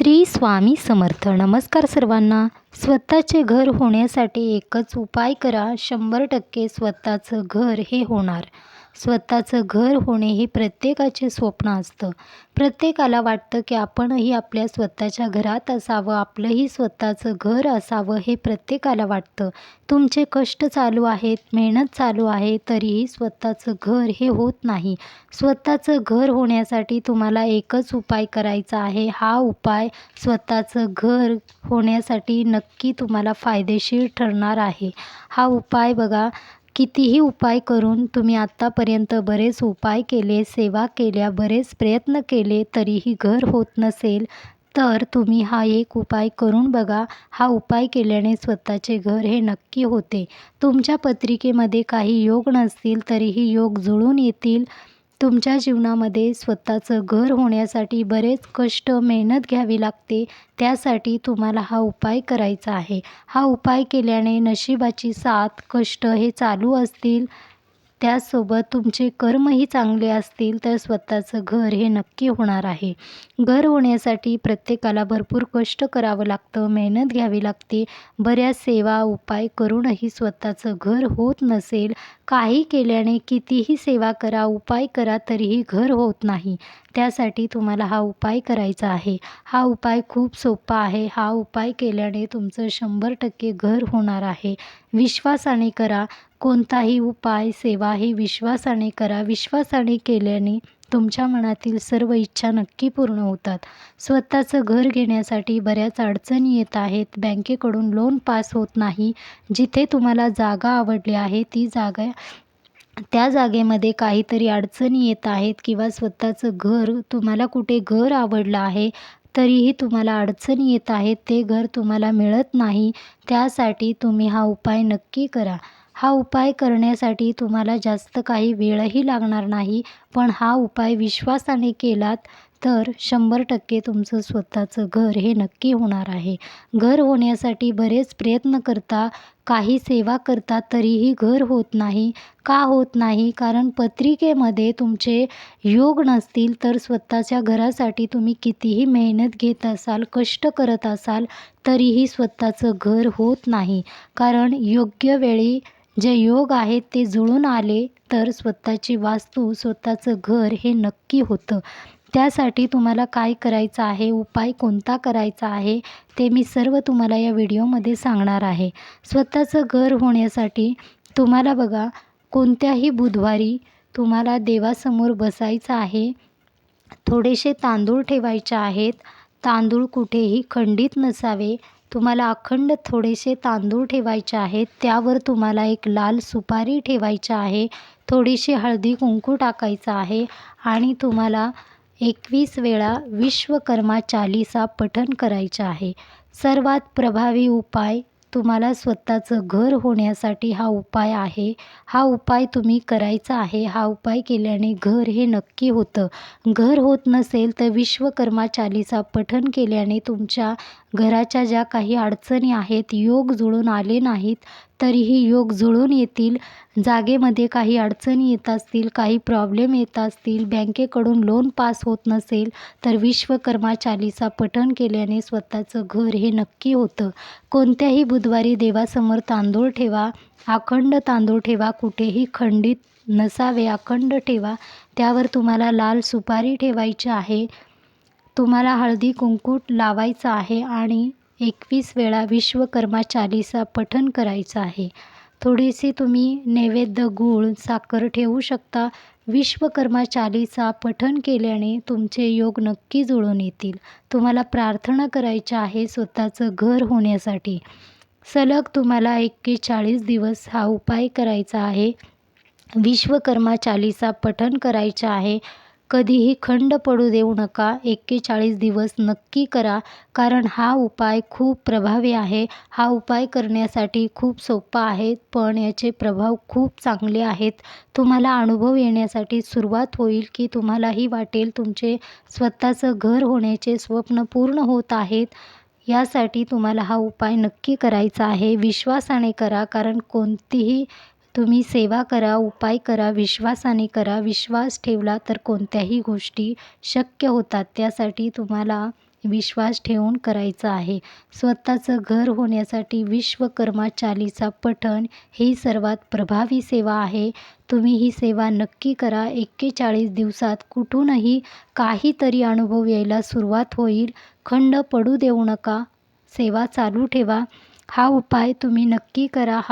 श्री स्वामी समर्थ. नमस्कार सर्वांना. स्वतःचे घर होण्यासाठी एकच उपाय करा. शंभर टक्के स्वतःचं घर हे होणार. स्वतःचं घर होणे हे प्रत्येकाचे स्वप्न असतं. प्रत्येकाला वाटतं की आपणही आपल्या स्वतःच्या घरात असावं आपलंही स्वतःचं घर असावं हे प्रत्येकाला वाटतं. तुमचे कष्ट चालू आहेत मेहनत चालू आहे तरीही स्वतःचं घर हे होत नाही. स्वतःचं घर होण्यासाठी तुम्हाला एकच उपाय करायचा आहे. हा उपाय स्वतःचं घर होण्यासाठी नक्की तुम्हाला फायदेशीर ठरणार आहे. हा उपाय बघा कितीही उपाय करून तुम्ही आत्तापर्यंत बरेच उपाय केले सेवा केल्या बरेच प्रयत्न केले तरीही घर होत नसेल तर तुम्ही हा एक उपाय करून बघा. हा उपाय केल्याने स्वतःचे घर हे नक्की होते. तुमच्या पत्रिकेमध्ये काही योग नसतील तरीही योग जुळून येतील. तुमच्या जीवनामध्ये स्वतःचं घर होण्यासाठी बरेच कष्ट मेहनत घ्यावी लागते. त्यासाठी तुम्हाला हा उपाय करायचा आहे. हा उपाय केल्याने नशिबाची साथ कष्ट हे चालू असतील. त्याचसोबत तुमचे कर्मही चांगले असतील तर स्वतःचं घर हे नक्की होणार आहे. घर होण्यासाठी प्रत्येकाला भरपूर कष्ट करावं लागतं मेहनत घ्यावी लागते. बऱ्याच सेवा उपाय करूनही स्वतःचं घर होत नसेल काही केल्याने कितीही सेवा करा उपाय करा तरीही घर होत नाही. त्यासाठी तुम्हाला हा उपाय करायचा आहे. हा उपाय खूप सोपा आहे. हा उपाय केल्याने तुमचं शंभर टक्के घर होणार आहे. विश्वासाने करा. कोणताही उपाय सेवा ही विश्वासाने करा. विश्वासाने केल्याने तुमच्या मनातील सर्व इच्छा नक्की पूर्ण होतात. स्वतःचं घर घेण्यासाठी बऱ्याच अडचणी येत आहेत. बँकेकडून लोन पास होत नाही. जिथे तुम्हाला जागा आवडली आहे ती जागा त्या जागेमध्ये काहीतरी अडचणी येत आहेत किंवा स्वतःचं घर तुम्हाला कुठे घर आवडलं आहे तरीही तुम्हाला अडचणी येत आहेत ते घर तुम्हाला मिळत नाही त्यासाठी तुम्ही हा उपाय नक्की करा. हा उपाय करण्यासाठी तुम्हाला जास्त काही वेळही लागणार नाही पण हा उपाय विश्वासाने केलात तर शंभर टक्के तुमचं स्वतःचं घर हे नक्की होणार आहे. घर होण्यासाठी बरेच प्रयत्न करता काही सेवा करता तरीही घर होत नाही का होत नाही? कारण पत्रिकेमध्ये तुमचे योग नसतील तर स्वतःच्या घरासाठी तुम्ही कितीही मेहनत घेत असाल कष्ट करत असाल तरीही स्वतःचं घर होत नाही. कारण योग्य वेळी जे योग आहेत ते जुळून आले तर स्वतःची वास्तू स्वतःचं घर हे नक्की होतं. त्यासाठी तुम्हाला काय करायचं आहे उपाय कोणता करायचा आहे ते मी सर्व तुम्हाला या व्हिडिओमध्ये सांगणार आहे. स्वतःचं घर होण्यासाठी तुम्हाला बघा कोणत्याही बुधवारी तुम्हाला देवासमोर बसायचं आहे थोडेसे तांदूळ ठेवायचे आहेत तांदूळ कुठेही खंडित नसावे तुम्हाला अखंड थोडेसे तांदूळ ठेवायचे आहेत त्यावर तुम्हाला एक लाल सुपारी ठेवायची आहे थोडीशी हळदी कुंकू टाकायचं आहे आणि तुम्हाला एकवीस वेळा विश्वकर्मा चालीसा पठण करायचे आहे. सर्वात प्रभावी उपाय तुम्हाला स्वतःचं घर होण्यासाठी हा उपाय आहे. हा उपाय तुम्ही करायचा आहे. हा उपाय केल्याने घर हे नक्की होतं. घर होत नसेल तर विश्वकर्मा चालीसा पठण केल्याने तुमच्या घराच्या ज्या काही अडचणी आहेत योग जुळून आले नाहीत तरीही योग जुळून येतील जागेमध्ये काही अडचणी येत असतील काही प्रॉब्लेम येत असतील बँकेकडून लोन पास होत नसेल तर विश्वकर्मा चालीसा पठण केल्याने स्वतःचं घर हे नक्की होतं. कोणत्याही बुधवारी देवासमोर तांदूळ ठेवा अखंड तांदूळ ठेवा कुठेही खंडित नसावे अखंड ठेवा. त्यावर तुम्हाला लाल सुपारी ठेवायची आहे तुम्हाला हळदी कुंकू लावायचं आहे आणि एकवीस वेळा विश्वकर्मा चालीसा पठण करायचं आहे. थोडीशी तुम्ही नैवेद्य गूळ साखर ठेवू शकता. विश्वकर्मा चालीसा पठण केल्याने तुमचे योग नक्की जुळून येतील. तुम्हाला प्रार्थना करायची आहे स्वतःचं घर होण्यासाठी. सलग तुम्हाला एक्केचाळीस दिवस हा उपाय करायचा आहे. विश्वकर्मा चालीसा पठण करायचं आहे. कधीही खंड पडू देऊ नका. एक्केचाळीस दिवस नक्की करा कारण हा उपाय खूप प्रभावी आहे. हा उपाय करण्यासाठी खूप सोपा आहे पण याचे प्रभाव खूप चांगले आहेत. तुम्हाला अनुभव येण्यासाठी सुरुवात होईल की तुम्हालाही वाटेल तुमचे स्वतःचं घर होण्याचे स्वप्न पूर्ण होत आहेत. यासाठी तुम्हाला हा उपाय नक्की करायचा आहे. विश्वासाने करा कारण कोणतीही तुम्ही सेवा करा उपाय करा विश्वासाने करा विश्वास ठेवला तर कोणत्याही गोष्टी शक्य होतात. त्यासाठी तुम्हाला विश्वास ठेवून करायचं आहे. स्वतःचं घर होण्यासाठी विश्वकर्मा चालीसा पठण ही सर्वात प्रभावी सेवा आहे. तुम्ही ही सेवा नक्की करा. एक्केचाळीस दिवसात कुठूनही काहीतरी अनुभव यायला सुरुवात होईल. खंड पडू देऊ नका. सेवा चालू ठेवा. हा उपाय तुम्ही नक्की करा. हा